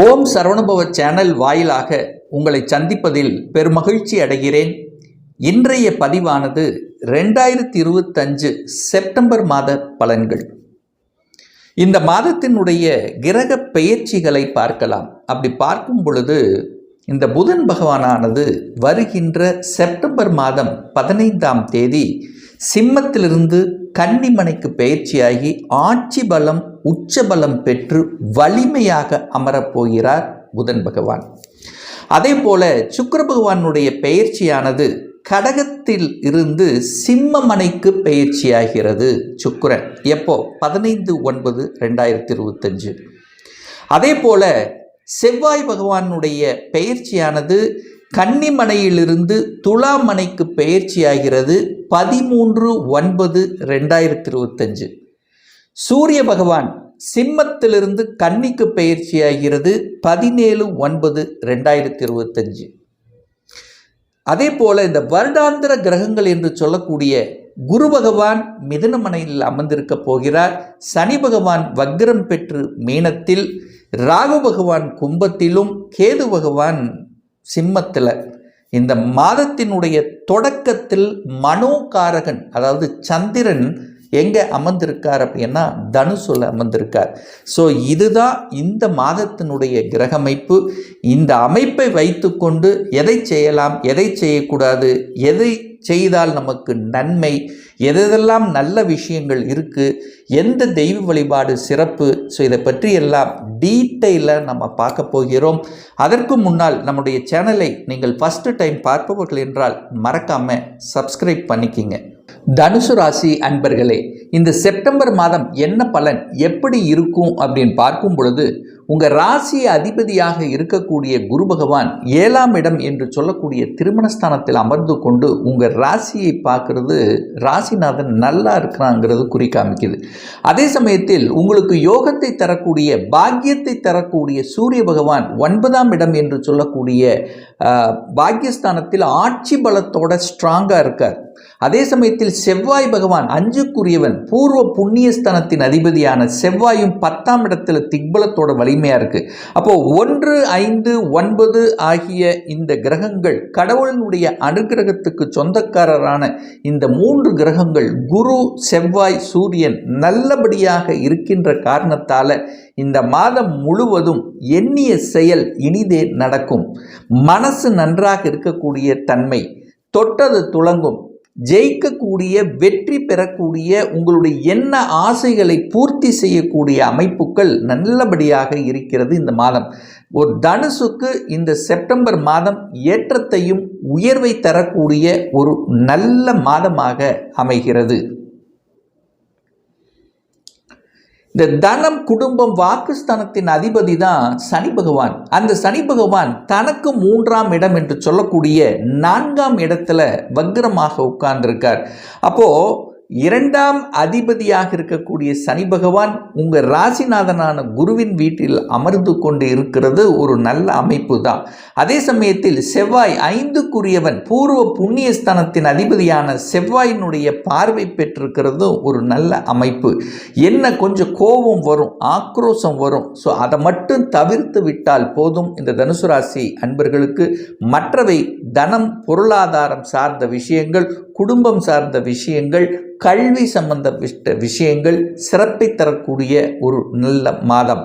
ஓம் சரவணுபவ channel வாயிலாக உங்களை சந்திப்பதில் பெருமகிழ்ச்சி அடைகிறேன். இன்றைய பதிவானது ரெண்டாயிரத்தி இருபத்தஞ்சு செப்டம்பர் மாத பலன்கள். இந்த மாதத்தினுடைய கிரக பெயர்ச்சிகளை பார்க்கலாம். அப்படி பார்க்கும் பொழுது இந்த புதன் பகவானானது வருகின்ற செப்டம்பர் மாதம் பதினைந்தாம் தேதி சிம்மத்திலிருந்து கன்னிமனைக்கு பயிற்சியாகி ஆட்சி பலம் உச்ச பலம் பெற்று வலிமையாக அமரப்போகிறார் புதன் பகவான். அதே போல சுக்கர பகவானுடைய பெயர்ச்சியானது கடகத்தில் இருந்து சிம்மமனைக்கு பயிற்சியாகிறது சுக்கரன். எப்போ? பதினைந்து ஒன்பது ரெண்டாயிரத்தி இருபத்தஞ்சு அதே போல செவ்வாய் பகவானுடைய பெயர்ச்சியானது கன்னிமனையிலிருந்து துலாமனைக்கு பெயர்ச்சியாகிறது பதிமூன்று ஒன்பது ரெண்டாயிரத்தி இருபத்தஞ்சு சூரிய பகவான் சிம்மத்திலிருந்து கன்னிக்கு பெயர்ச்சியாகிறது பதினேழு ஒன்பது ரெண்டாயிரத்தி இருபத்தஞ்சு அதே போல இந்த வருடாந்திர கிரகங்கள் என்று சொல்லக்கூடிய குரு பகவான் மிதுனமனையில் அமர்ந்திருக்க போகிறார். சனி பகவான் வக்ரம் பெற்று மீனத்தில் ராகு பகவான் கும்பத்திலும் கேது பகவான் சிம்மத்தில் இந்த மாதத்தினுடைய தொடக்கத்தில் மனோகாரகன் அதாவது சந்திரன் எங்கே அமர்ந்திருக்கார் அப்படின்னா தனுசுல அமர்ந்திருக்கார். ஸோ இதுதான் இந்த மாதத்தினுடைய கிரகமைப்பு. இந்த அமைப்பை வைத்துக்கொண்டு எதை செய்யலாம் எதை செய்யக்கூடாது எதை செய்தால் நமக்கு நன்மை எதெல்லாம் நல்ல விஷயங்கள் இருக்குது எந்த தெய்வ வழிபாடு சிறப்பு ஸோ இதை பற்றி எல்லாம் டீட்டெயிலாக நம்ம பார்க்க போகிறோம். அதற்கு முன்னால் நம்முடைய சேனலை நீங்கள் ஃபஸ்ட்டு டைம் பார்ப்பவர்கள் என்றால் மறக்காமல் சப்ஸ்கிரைப் பண்ணிக்கிங்க. தனுசு ராசி அன்பர்களே இந்த செப்டம்பர் மாதம் என்ன பலன் எப்படி இருக்கும் அப்படின்னு பார்க்கும் பொழுது உங்கள் ராசி அதிபதியாக இருக்கக்கூடிய குரு பகவான் ஏழாம் இடம் என்று சொல்லக்கூடிய திருமணஸ்தானத்தில் அமர்ந்து கொண்டு உங்கள் ராசியை பார்க்கறது ராசிநாதன் நல்லா இருக்கிறாங்கிறது குறிக்காமிக்குது அதே சமயத்தில் உங்களுக்கு யோகத்தை தரக்கூடிய பாக்கியத்தை தரக்கூடிய சூரிய பகவான் ஒன்பதாம் இடம் என்று சொல்லக்கூடிய பாக்கியஸ்தானத்தில் ஆட்சி பலத்தோட ஸ்ட்ராங்காக இருக்கார். அதே சமயத்தில் செவ்வாய் பகவான் அஞ்சுக்குரியவன் பூர்வ புண்ணியஸ்தனத்தின் அதிபதியான செவ்வாயும் பத்தாம் இடத்துல திக்பலத்தோட வலிமையாக இருக்குது அப்போது ஒன்று ஐந்து ஒன்பது ஆகிய இந்த கிரகங்கள் கடவுளினுடைய அனுகிரகத்துக்கு சொந்தக்காரரான இந்த மூன்று கிரகங்கள் குரு செவ்வாய் சூரியன் நல்லபடியாக இருக்கின்ற காரணத்தால் இந்த மாதம் முழுவதும் எண்ணிய செயல் இனிதே நடக்கும். மனசு நன்றாக இருக்கக்கூடிய தன்மை தொட்டது துளங்கும். ஜெயிக்கக்கூடிய வெற்றி பெறக்கூடிய உங்களுடைய எண்ண ஆசைகளை பூர்த்தி செய்யக்கூடிய அமைப்புகள் நல்லபடியாக இருக்கிறது இந்த மாதம். ஒரு தனுசுக்கு இந்த செப்டம்பர் மாதம் ஏற்றத்தையும் உயர்வை தரக்கூடிய ஒரு நல்ல மாதமாக அமைகிறது. இந்த தனம் குடும்பம் வாக்குஸ்தானத்தின் அதிபதி தான் சனி பகவான். அந்த சனி பகவான் தனக்கு மூன்றாம் இடம் என்று சொல்லக்கூடிய நான்காம் இடத்துல வக்ரமாக உட்கார்ந்திருக்கார். அப்போது இரண்டாம் அதிபதியாக இருக்கக்கூடிய சனி பகவான் உங்கள் ராசிநாதனான குருவின் வீட்டில் அமர்ந்து கொண்டு இருக்கிறது ஒரு நல்ல அமைப்பு தான். அதே சமயத்தில் செவ்வாய் ஐந்துக்குரியவன் பூர்வ புண்ணியஸ்தானத்தின் அதிபதியான செவ்வாயினுடைய பார்வை பெற்றிருக்கிறது ஒரு நல்ல அமைப்பு. என்ன கொஞ்சம் கோபம் வரும் ஆக்ரோஷம் வரும். ஸோ அதை மட்டும் தவிர்த்து விட்டால் போதும் இந்த தனுசு ராசி அன்பர்களுக்கு. மற்றவை தனம் பொருளாதாரம் சார்ந்த விஷயங்கள் குடும்பம் சார்ந்த விஷயங்கள் கல்வி சம்பந்தப்பட்ட விஷயங்கள் சிறப்பை தரக்கூடிய ஒரு நல்ல மாதம்.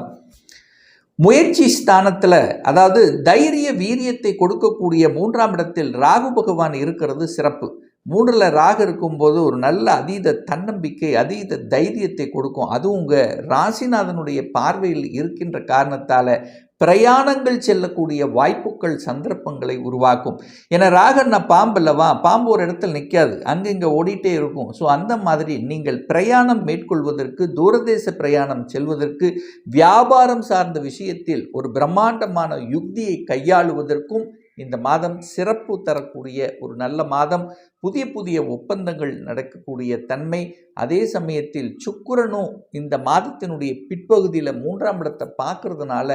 முயற்சி ஸ்தானத்தில் அதாவது தைரிய வீரியத்தை கொடுக்கக்கூடிய மூன்றாம் இடத்தில் ராகு பகவான் இருக்கிறது சிறப்பு. மூன்றில் ராகு இருக்கும்போது ஒரு நல்ல அதீத தன்னம்பிக்கை அதீத தைரியத்தை கொடுக்கும். அதுவும் உங்கள் ராசிநாதனுடைய பார்வையில் இருக்கின்ற காரணத்தால் பிரயாணங்கள் செல்லக்கூடிய வாய்ப்புகள் சந்தர்ப்பங்களை உருவாக்கும். ஏன்னா ராகன்னா பாம்பு இல்லவா பாம்பு ஒரு இடத்துல நிற்காது அங்கே இங்கே ஓடிட்டே இருக்கும். ஸோ அந்த மாதிரி நீங்கள் பிரயாணம் மேற்கொள்வதற்கு தூரதேச பிரயாணம் செல்வதற்கு வியாபாரம் சார்ந்த விஷயத்தில் ஒரு பிரம்மாண்டமான யுக்தியை கையாளுவதற்கும் இந்த மாதம் சிறப்பு தரக்கூடிய ஒரு நல்ல மாதம் புதிய புதிய ஒப்பந்தங்கள் நடக்கக்கூடிய தன்மை. அதே சமயத்தில் சுக்கிரனும் இந்த மாதத்தினுடைய பிற்பகுதியில் மூன்றாம் இடத்தை பார்க்கறதுனால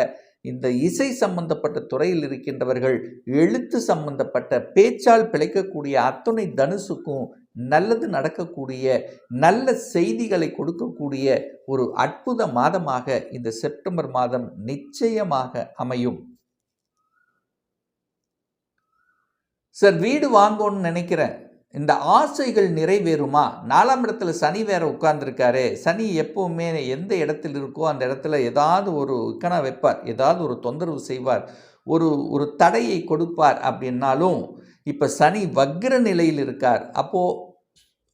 இந்த இசை சம்பந்தப்பட்ட துறையில் இருக்கின்றவர்கள் எழுத்து சம்பந்தப்பட்ட பேச்சால் பிழைக்கக்கூடிய அத்துணை தனுசுக்கும் நல்லது நடக்கக்கூடிய நல்ல செய்திகளை கொடுக்கக்கூடிய ஒரு அற்புத மாதமாக இந்த செப்டம்பர் மாதம் நிச்சயமாக அமையும். சார் வீடு வாங்கணும்னு நினைக்கிறேன். இந்த ஆசைகள் நிறைவேறுமா? நாலாம் இடத்துல சனி வேற உட்கார்ந்துருக்காரு. சனி எப்பவுமே எந்த இடத்துல இருக்கோ அந்த இடத்துல ஏதாவது ஒரு இக்கணா வைப்பார். ஏதாவது ஒரு தொந்தரவு செய்வார். ஒரு ஒரு தடையை கொடுப்பார் அப்படின்னாலும் இப்போ சனி வக்ர நிலையில் இருக்கார். அப்போது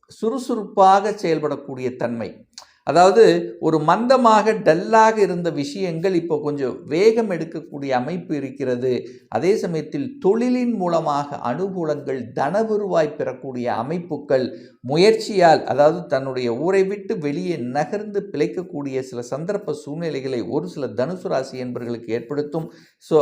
சுறுசுறுப்பாக செயல்படக்கூடிய தன்மை. அதாவது ஒரு மந்தமாக டல்லாக இருந்த விஷயங்கள் இப்போ கொஞ்சம் வேகம் எடுக்கக்கூடிய அமைப்பு இருக்கிறது. அதே சமயத்தில் தொழிலின் மூலமாக அனுகூலங்கள் தனவருவாய் பெறக்கூடிய அமைப்புகள் முயற்சியால் அதாவது தன்னுடைய ஊரை விட்டு வெளியே நகர்ந்து பிழைக்கக்கூடிய சில சந்தர்ப்ப சூழ்நிலைகளை ஒரு சில தனுசு ராசி என்பவர்களுக்கு ஏற்படுத்தும். ஸோ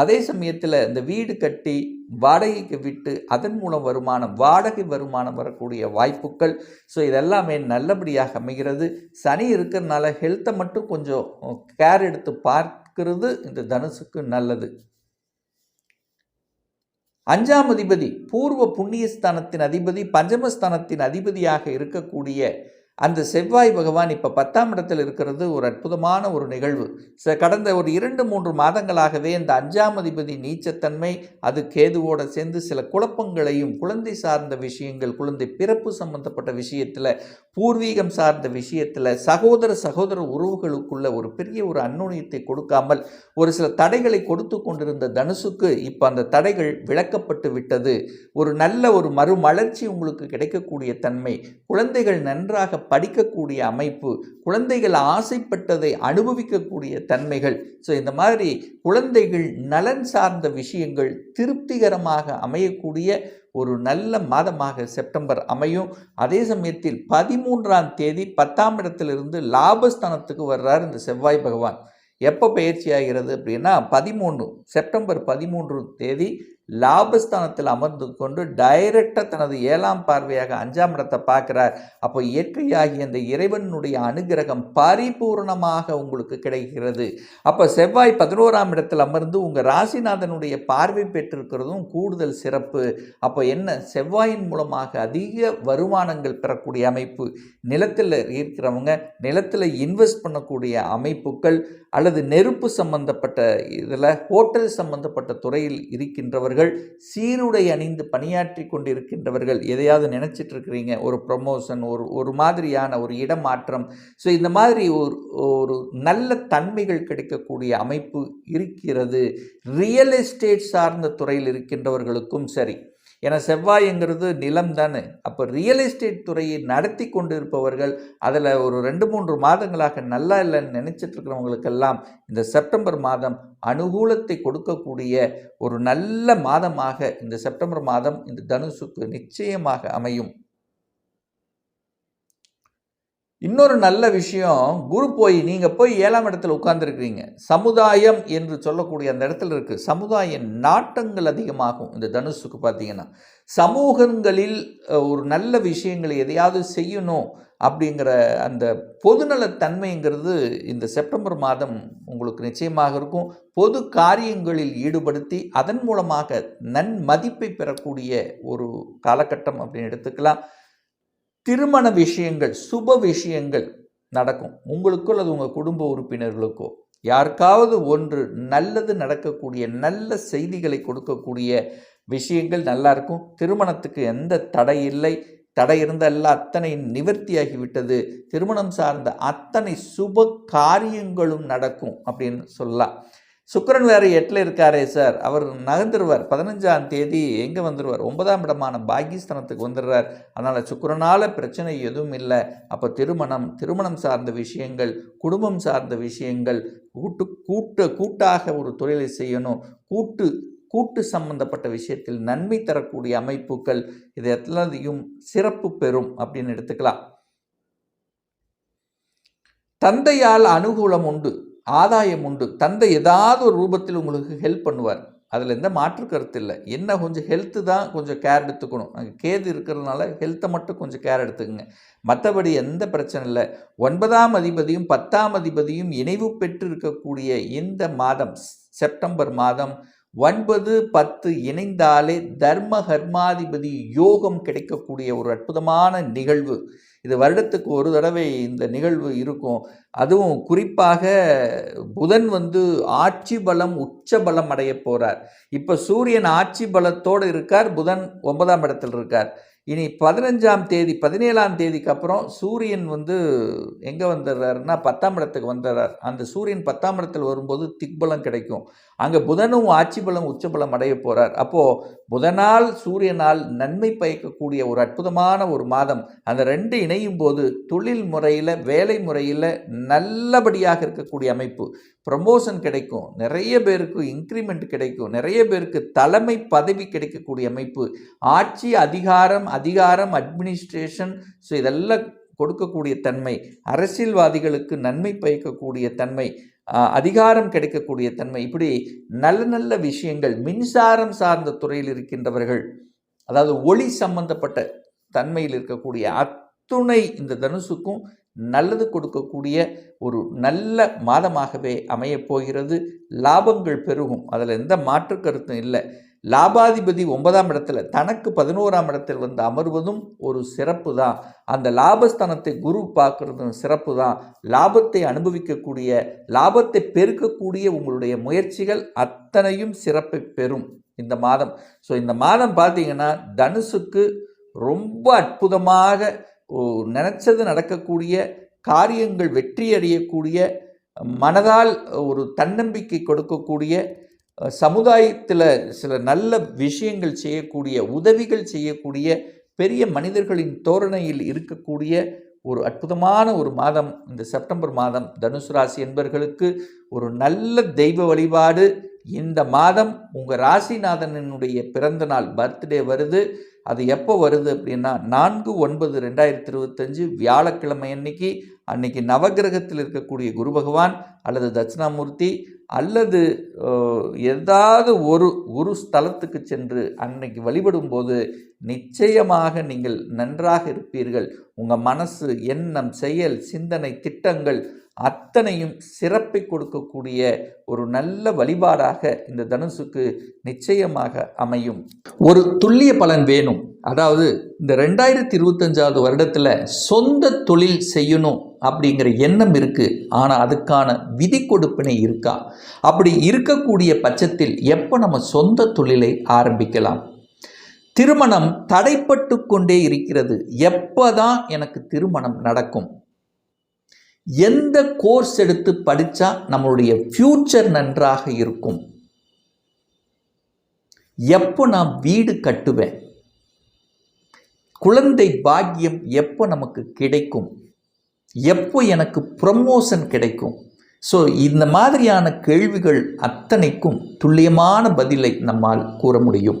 அதே சமயத்தில் இந்த வீடு கட்டி வாடகைக்கு விட்டு அதன் மூலம் வருமானம் வாடகை வருமானம் வரக்கூடிய வாய்ப்புகள். ஸோ இதெல்லாமே நல்லபடியாக அமைகிறது. சனி இருக்கிறதுனால ஹெல்த்தை மட்டும் கொஞ்சம் கேர் எடுத்து பார்க்கிறது இந்த தனுசுக்கு நல்லது. அஞ்சாம் அதிபதி பூர்வ புண்ணியஸ்தானத்தின் அதிபதி பஞ்சமஸ்தானத்தின் அதிபதியாக இருக்கக்கூடிய அந்த செவ்வாய் பகவான் இப்போ பத்தாம் இடத்தில் இருக்கிறது ஒரு அற்புதமான ஒரு நிகழ்வு. ச கடந்த ஒரு இரண்டு மூன்று மாதங்களாகவே இந்த அஞ்சாம் அதிபதி நீச்சத்தன்மை அது கேதுவோடு சேர்ந்து சில குழப்பங்களையும் குழந்தை சார்ந்த விஷயங்கள் குழந்தை பிறப்பு சம்பந்தப்பட்ட விஷயத்தில் பூர்வீகம் சார்ந்த விஷயத்தில் சகோதர சகோதர உறவுகளுக்குள்ள ஒரு பெரிய ஒரு அந்நுணியத்தை கொடுக்காமல் ஒரு சில தடைகளை கொடுத்து கொண்டிருந்த தனுசுக்கு இப்போ அந்த தடைகள் விளக்கப்பட்டு விட்டது. ஒரு நல்ல ஒரு மறுமலர்ச்சி உங்களுக்கு கிடைக்கக்கூடிய தன்மை. குழந்தைகள் நன்றாக படிக்கக்கூடிய அமைப்பு குழந்தைகள் ஆசைப்பட்டதை அனுபவிக்கக்கூடிய தன்மைகள். ஸோ இந்த மாதிரி குழந்தைகள் நலன் சார்ந்த விஷயங்கள் திருப்திகரமாக அமையக்கூடிய ஒரு நல்ல மாதமாக செப்டம்பர் அமையும். அதே சமயத்தில் பதிமூன்றாம் தேதி பத்தாம் இடத்திலிருந்து லாபஸ்தானத்துக்கு வர்றார் இந்த செவ்வாய் பகவான். எப்போ பயிற்சி ஆகிறது அப்படின்னா பதிமூன்று செப்டம்பர் பதிமூன்று தேதி லாபஸ்தானத்தில் அமர்ந்து கொண்டு டைரக்டாக தனது ஏழாம் பார்வையாக அஞ்சாம் இடத்தை பார்க்குறார். அப்போ இயற்கையாகி அந்த இறைவனுடைய அனுகிரகம் பரிபூர்ணமாக உங்களுக்கு கிடைக்கிறது. அப்போ செவ்வாய் பதினோராம் இடத்தில் அமர்ந்து உங்கள் ராசிநாதனுடைய பார்வை பெற்றிருக்கிறதும் கூடுதல் சிறப்பு. அப்போ என்ன? செவ்வாயின் மூலமாக அதிக வருமானங்கள் பெறக்கூடிய அமைப்பு. நிலத்தில் இருக்கிறவங்க நிலத்தில் இன்வெஸ்ட் பண்ணக்கூடிய அமைப்புகள் அல்லது நெருப்பு சம்பந்தப்பட்ட இதில் ஹோட்டல் சம்பந்தப்பட்ட துறையில் இருக்கின்றவர்கள் சீருடை அணிந்து பணியாற்றி கொண்டிருக்கின்றவர்கள். எதையாவது நினச்சிட்டு இருக்கிறீங்க ஒரு ப்ரொமோஷன் ஒரு ஒரு மாதிரியான ஒரு இடமாற்றம். ஸோ இந்த மாதிரி ஒரு ஒரு நல்ல தன்மைகள் கிடைக்கக்கூடிய அமைப்பு இருக்கிறது. ரியல் எஸ்டேட் சார்ந்த துறையில் இருக்கின்றவர்களுக்கும் சரி. ஏன்னா செவ்வாய்ங்கிறது நிலம் தானே. அப்போ ரியல் எஸ்டேட் துறையை நடத்தி கொண்டு இருப்பவர்கள் அதில் ஒரு ரெண்டு மூன்று மாதங்களாக நல்லா இல்லைன்னு நினச்சிட்டு இருக்கிறவங்களுக்கெல்லாம் இந்த செப்டம்பர் மாதம் அனுகூலத்தை கொடுக்கக்கூடிய ஒரு நல்ல மாதமாக இந்த செப்டம்பர் மாதம் இந்த தனுசுக்கு நிச்சயமாக அமையும். இன்னொரு நல்ல விஷயம் குரு போய் நீங்கள் போய் ஏழாம் இடத்துல உட்கார்ந்துருக்கிறீங்க. சமுதாயம் என்று சொல்லக்கூடிய அந்த இடத்துல இருக்குது சமுதாய நாட்டங்கள் அதிகமாகும். இந்த தனுஷுக்கு பார்த்தீங்கன்னா சமூகங்களில் ஒரு நல்ல விஷயங்களை எதையாவது செய்யணும் அப்படிங்கிற அந்த பொதுநலத்தன்மைங்கிறது இந்த செப்டம்பர் மாதம் உங்களுக்கு நிச்சயமாக இருக்கும். பொது காரியங்களில் ஈடுபடுத்தி அதன் மூலமாக நன்மதிப்பை பெறக்கூடிய ஒரு காலகட்டம் அப்படின்னு எடுத்துக்கலாம். திருமண விஷயங்கள் சுப விஷயங்கள் நடக்கும். உங்களுக்கோ அல்லது உங்கள் குடும்ப உறுப்பினர்களுக்கோ யாருக்காவது ஒன்று நல்லது நடக்கக்கூடிய நல்ல செய்திகளை கொடுக்கக்கூடிய விஷயங்கள் நல்லா இருக்கும். திருமணத்துக்கு எந்த தடை இல்லை. தடை இருந்த எல்லா அத்தனை நிவர்த்தியாகிவிட்டது திருமணம் சார்ந்த அத்தனை சுப காரியங்களும் நடக்கும் அப்படின்னு சொல்லலாம். சுக்கரன் வேறு எட்டில் இருக்காரே சார். அவர் நகர்ந்துருவார். பதினஞ்சாம் தேதி எங்கே வந்துடுவார் ஒன்பதாம் இடமான பாகிஸ்தானத்துக்கு வந்துடுறார். அதனால் சுக்கரனால் பிரச்சனை எதுவும் இல்லை. அப்போ திருமணம் திருமணம் சார்ந்த விஷயங்கள் குடும்பம் சார்ந்த விஷயங்கள் கூட்டு கூட்டு கூட்டாக ஒரு தொழிலை செய்யணும். கூட்டு கூட்டு சம்பந்தப்பட்ட விஷயத்தில் நன்மை தரக்கூடிய அமைப்புகள் இது எல்லாத்தையும் சிறப்பு பெறும் அப்படின்னு எடுத்துக்கலாம். தந்தையால் அனுகூலம் உண்டு. ஆதாயம் உண்டு. தந்தை ஏதாவது ஒரு ரூபத்தில் உங்களுக்கு ஹெல்ப் பண்ணுவார். அதில் எந்த மாற்று கருத்து இல்லை. என்ன கொஞ்சம் ஹெல்த்து தான் கொஞ்சம் கேர் எடுத்துக்கணும். அங்கே கேது இருக்கிறதுனால ஹெல்த்தை மட்டும் கொஞ்சம் கேர் எடுத்துக்கோங்க. மற்றபடி எந்த பிரச்சனை இல்லை. ஒன்பதாம் அதிபதியும் பத்தாம் அதிபதியும் இணைவு பெற்று இருக்கக்கூடிய இந்த மாதம் செப்டம்பர் மாதம் ஒன்பது பத்து இணைந்தாலே தர்ம கர்மாதிபதி யோகம் கிடைக்கக்கூடிய ஒரு அற்புதமான நிகழ்வு. இது வருடத்துக்கு ஒரு தடவை இந்த நிகழ்வு இருக்கும். அதுவும் குறிப்பாக புதன் வந்து ஆட்சி பலம் உச்ச பலம் அடைய போகிறார் இப்போ சூரியன் ஆட்சி பலத்தோடு இருக்கார் புதன் ஒன்பதாம் இடத்தில் இருக்கார். இனி பதினஞ்சாம் தேதி பதினேழாம் தேதிக்கு அப்புறம் சூரியன் வந்து எங்கே வந்துடுறாருன்னா பத்தாம் இடத்துக்கு வந்துடுறார். அந்த சூரியன் பத்தாம் இடத்தில் வரும்போது திக்பலம் கிடைக்கும். அங்கே புதனும் ஆட்சி பலம் உச்சபலம் அடைய போகிறார் அப்போது புதனால் சூரியனால் நன்மை பயக்கக்கூடிய ஒரு அற்புதமான ஒரு மாதம். அந்த ரெண்டு இணையும் போது தொழில் முறையில் வேலை முறையில் நல்லபடியாக இருக்கக்கூடிய அமைப்பு. ப்ரமோஷன் கிடைக்கும். நிறைய பேருக்கு இன்க்ரிமெண்ட் கிடைக்கும். நிறைய பேருக்கு தலைமை பதவி கிடைக்கக்கூடிய அமைப்பு. ஆட்சி அதிகாரம் அதிகாரம் அட்மினிஸ்ட்ரேஷன் ஸோ இதெல்லாம் கொடுக்கக்கூடிய தன்மை. அரசியல்வாதிகளுக்கு நன்மை பயக்கக்கூடிய தன்மை. அதிகாரம் கிடைக்கக்கூடிய தன்மை. இப்படி நல்ல நல்ல விஷயங்கள் மின்சாரம் சார்ந்த துறையில் இருக்கின்றவர்கள் அதாவது ஒளி சம்பந்தப்பட்ட தன்மையில் இருக்கக்கூடிய அத்துணை இந்த தனுசுக்கும் நல்லது கொடுக்கக்கூடிய ஒரு நல்ல மாதமாகவே அமையப் போகிறது. லாபங்கள் பெருகும். அதில் எந்த மாற்று கருத்தும் இல்லை. லாபாதிபதி ஒன்பதாம் இடத்துல தனக்கு பதினோராம் இடத்தில் வந்து அமர்வதும் ஒரு சிறப்பு தான். அந்த லாபஸ்தானத்தை குரு பார்க்குறதும் சிறப்பு தான். லாபத்தை அனுபவிக்கக்கூடிய லாபத்தை பெருக்கக்கூடிய உங்களுடைய முயற்சிகள் அத்தனையும் சிறப்பை பெறும் இந்த மாதம். ஸோ இந்த மாதம் பார்த்தீங்கன்னா தனுசுக்கு ரொம்ப அற்புதமாக நினச்சது நடக்கக்கூடிய காரியங்கள் வெற்றி அடையக்கூடிய மனதால் ஒரு தன்னம்பிக்கை கொடுக்கக்கூடிய சமுதாயத்தில் சில நல்ல விஷயங்கள் செய்யக்கூடிய உதவிகள் செய்யக்கூடிய பெரிய மனிதர்களின் தோரணையில் இருக்கக்கூடிய ஒரு அற்புதமான ஒரு மாதம். இந்த செப்டம்பர் மாதம் தனுசு ராசி என்பர்களுக்கு ஒரு நல்ல தெய்வ வழிபாடு இந்த மாதம் உங்கள் ராசிநாதனனுடைய பிறந்த நாள் பர்த்டே வருது. அது எப்போ வருது அப்படின்னா நான்கு ஒன்பது ரெண்டாயிரத்தி இருபத்தஞ்சு வியாழக்கிழமை அன்னைக்கு. அன்னைக்கு நவகிரகத்தில் இருக்கக்கூடிய குரு பகவான் அல்லது தட்சிணாமூர்த்தி அல்லது ஏதாவது ஒரு குரு ஸ்தலத்துக்கு சென்று அன்னைக்கு வழிபடும் போது நிச்சயமாக நீங்கள் நன்றாக இருப்பீர்கள். உங்கள் மனசு எண்ணம் செயல் சிந்தனை திட்டங்கள் அத்தனையும் சிறப்பை கொடுக்கக்கூடிய ஒரு நல்ல வழிபாடாக இந்த தனுசுக்கு நிச்சயமாக அமையும். ஒரு துல்லிய பலன் வேணும். அதாவது இந்த ரெண்டாயிரத்தி இருபத்தஞ்சாவது வருடத்தில் சொந்த தொழில் செய்யணும் அப்படிங்கிற எண்ணம் இருக்குது ஆனால் அதுக்கான விதி கொடுப்பினை இருக்கா? அப்படி இருக்கக்கூடிய பட்சத்தில் எப்போ நம்ம சொந்த தொழிலை ஆரம்பிக்கலாம்? திருமணம் தடைப்பட்டு கொண்டே இருக்கிறது. எப்போ தான் எனக்கு திருமணம் நடக்கும்? எந்த கோர்ஸ் எடுத்து படித்தா நம்மளுடைய ஃப்யூச்சர் நன்றாக இருக்கும்? எப்போ நான் வீடு கட்டுவேன்? குழந்தை பாக்கியம் எப்போ நமக்கு கிடைக்கும்? எப்போ எனக்கு ப்ரமோஷன் கிடைக்கும்? ஸோ இந்த மாதிரியான கேள்விகள் அத்தனைக்கும் துல்லியமான பதிலை நம்மால் கூற முடியும்.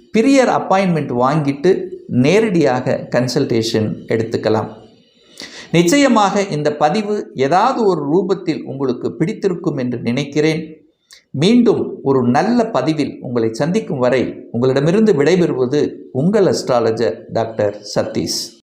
பிரியர் அப்பாயின்மெண்ட் வாங்கிட்டு நேரடியாக கன்சல்டேஷன் எடுத்துக்கலாம். நிச்சயமாக இந்த பதிவு ஏதாவது ஒரு ரூபத்தில் உங்களுக்கு பிடித்திருக்கும் என்று நினைக்கிறேன். மீண்டும் ஒரு நல்ல பதிவில் உங்களை சந்திக்கும் வரை உங்களிடமிருந்து விடைபெறுவது உங்கள் அஸ்ட்ராலஜர் டாக்டர் சதீஷ்.